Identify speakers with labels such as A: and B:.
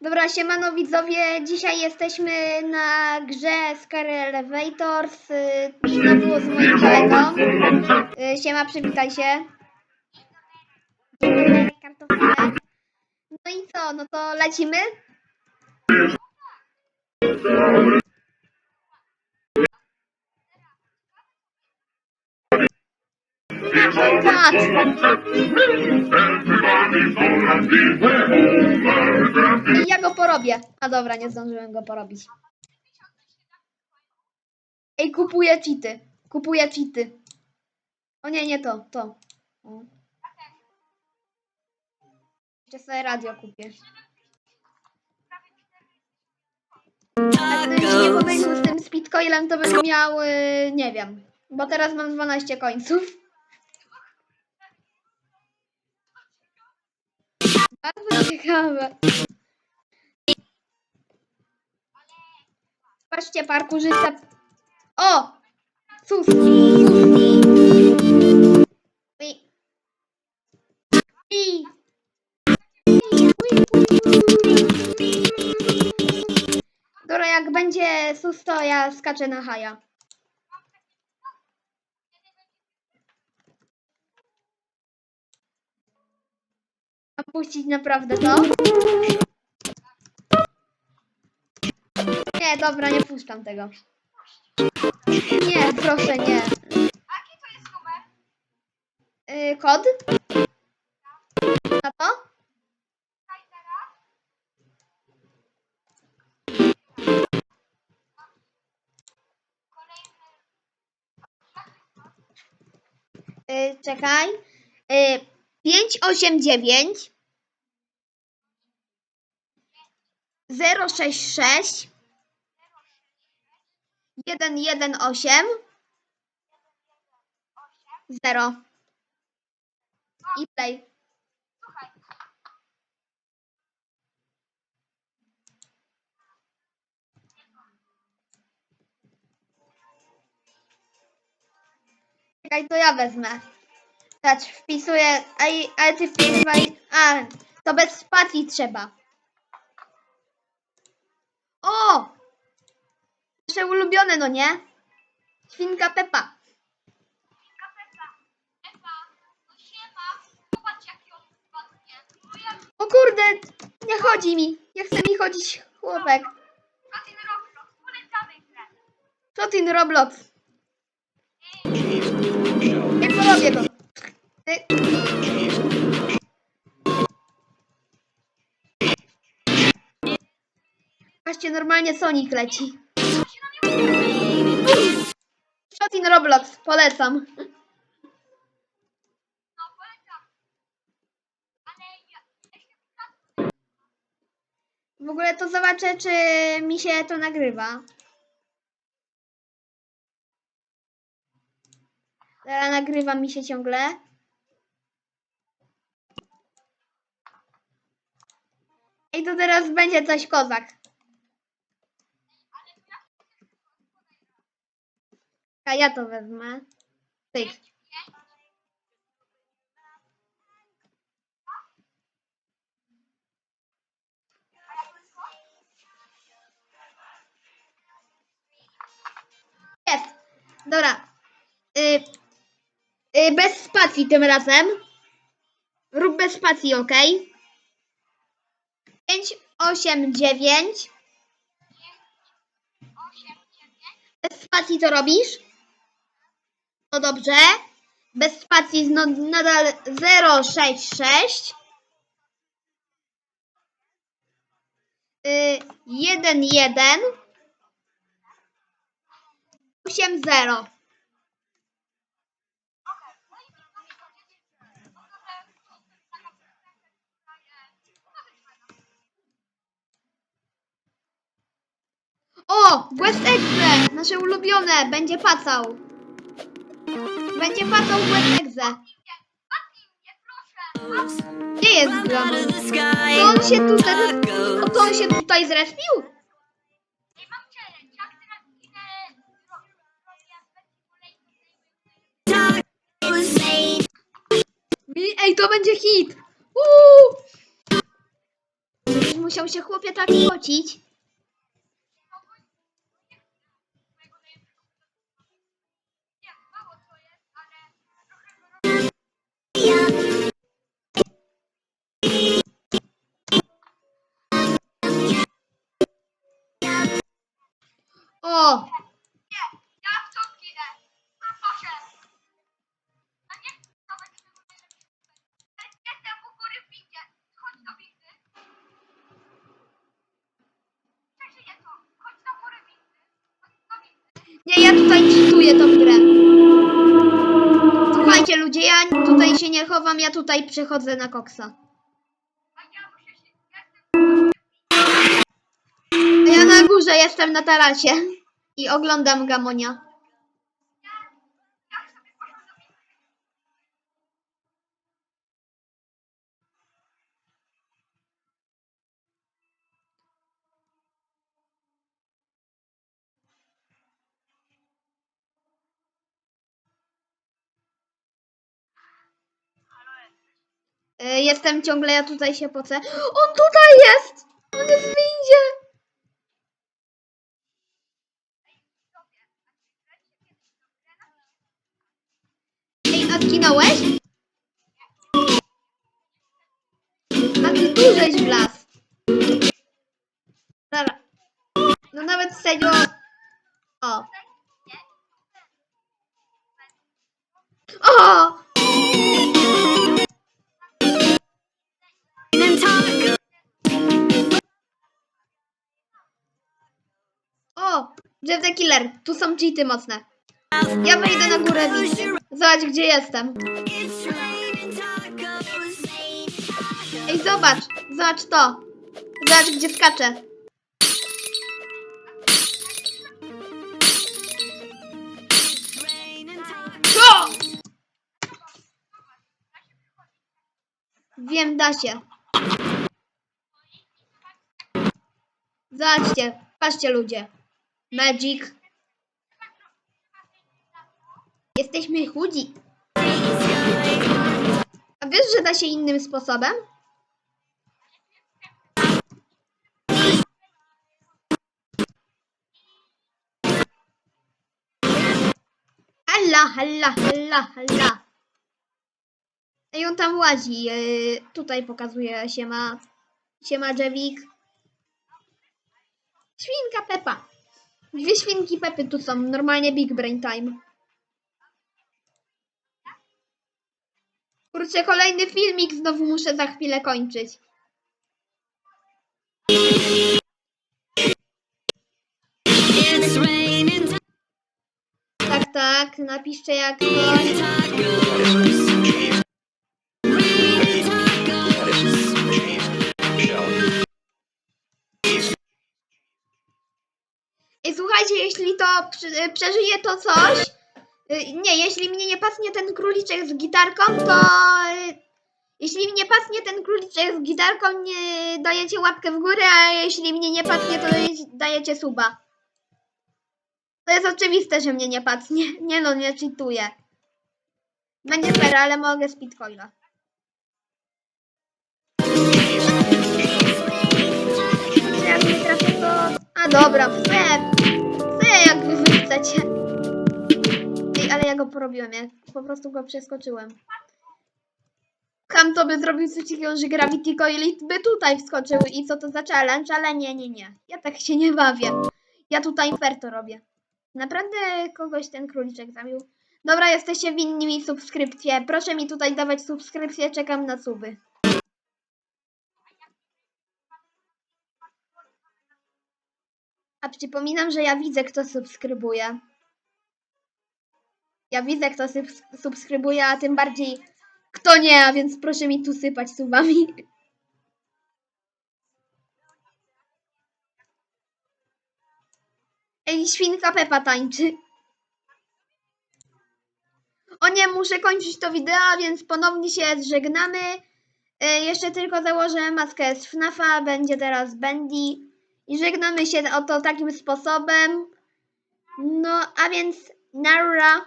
A: Dobra, siemano widzowie, dzisiaj jesteśmy na grze Scary Elevators, y, znowu z moim kolegą. Y, Siema, przywitaj się. No i co, no to lecimy? Tak. I ja go porobię. A dobra, nie zdążyłem go porobić. Ej, kupuję cheaty. Kupuję cheaty. O nie, nie to, to. O. Jeszcze sobie radio kupię. A gdybyś nie pomylił z tym speedcoilem, to bym miał, y, nie wiem. Bo teraz mam 12 końców. Ciekawe. Patrzcie, parkurzysta. O! I. Dobra, jak będzie sus, to ja skaczę na haja. A puścić naprawdę to? Nie, dobra, nie puszczam tego. Nie, proszę, nie.
B: Jaki to jest numer?
A: Yy, kod? Na to?
B: Kaisera? Kolejny.
A: Yy, czekaj. Yy, 589 066 118 0 i play. Czekaj, to ja wezmę. Patrz, wpisuję, a, i- ale ty wpisywaj, a, to bez spacji trzeba. O! Nasze ulubione, no nie? Świnka Pepa.
B: No. No jak
A: O kurde, nie chodzi mi. Nie chce mi chodzić chłopek.
B: Martin Roblox. Polecamy grę.
A: Co ty Roblox? Nie porobię go. Patrzcie, normalnie Sonic leci. Shotin Roblox, polecam. W ogóle to zobaczę, czy mi się to nagrywa. Teraz nagrywa mi się ciągle. I to teraz będzie coś kozak. A ja to wezmę. Pyk. Jest. Dobra. Y, y, bez spacji tym razem. Rób bez spacji, ok? 5, 8, 9.
B: 8, 9.
A: Bez spacji to robisz? No dobrze. Bez spacji no, nadal 066. Y, 1, 1. 8, 0. O! West Exe! Nasze ulubione! Będzie pacał! Będzie pacał w West Exe! Gdzie jest Glamon? To on się tutaj... O, to on się tutaj zrespił?
B: Ej,
A: to będzie hit! Uuu! musiał się chłopie tak pocić.
B: Windy.
A: Nie, ja tutaj czytuję tą grę. Słuchajcie ludzie, ja tutaj się nie chowam, ja tutaj przechodzę na koksa.
B: A ja
A: na górze jestem na tarasie i oglądam Gamonia. Y, Jestem ciągle, ja tutaj się pocę. On tutaj jest! On jest w windzie! Ej, a zginąłeś? A ty tu żeś wlazł. Dobra. No nawet serio. O. O! O! Jeff the Killer. Tu są cheaty mocne. Ja wejdę na górę windy. Zobacz, gdzie jestem. Ej, zobacz. Zobacz to. Zobacz, gdzie skaczę. O! Wiem, da się. Zobaczcie, patrzcie ludzie. Magic. Jesteśmy chudzi. A wiesz, że da się innym sposobem? Halla, halla, halla, halla. Ej, on tam łazi. Yy, tutaj pokazuje się ma. Siema Dżewik. Świnka Pepa. Dwie świnki Pepy tu są. Normalnie Big Brain Time. Kurczę, kolejny filmik znowu muszę za chwilę kończyć. Tak, tak, napiszcie jak coś. Ej, słuchajcie, jeśli to przeżyje to coś, nie, jeśli mnie nie pasnie ten króliczek z gitarką, to y, jeśli mnie pasnie ten króliczek z gitarką, nie dajecie łapkę w górę, a jeśli mnie nie pasnie, to dajecie, suba. To jest oczywiste, że mnie nie pasnie. Nie no, nie cheatuję. Będzie fair, ale mogę trafię, to... A dobra, chcę. Chcę, jak wy chcecie. Ej, ale ja go porobiłem, ja po prostu go przeskoczyłem. Kam to by zrobił coś takiego, że Gravity Coil by tutaj wskoczył i co to za challenge, ale nie, nie, nie. Ja tak się nie bawię. Ja tutaj fair to robię. Naprawdę kogoś ten króliczek zabił. Dobra, jesteście winni mi subskrypcję. Proszę mi tutaj dawać subskrypcję, czekam na suby. A przypominam, że ja widzę, kto subskrybuje. Ja widzę, kto subs- subskrybuje, a tym bardziej kto nie, a więc proszę mi tu sypać subami. Ej, świnka Pepa tańczy. O nie, muszę kończyć to wideo, więc ponownie się żegnamy. E, jeszcze tylko założę maskę z FNAFa, będzie teraz Bendy. I żegnamy się oto takim sposobem. No, a więc Nara.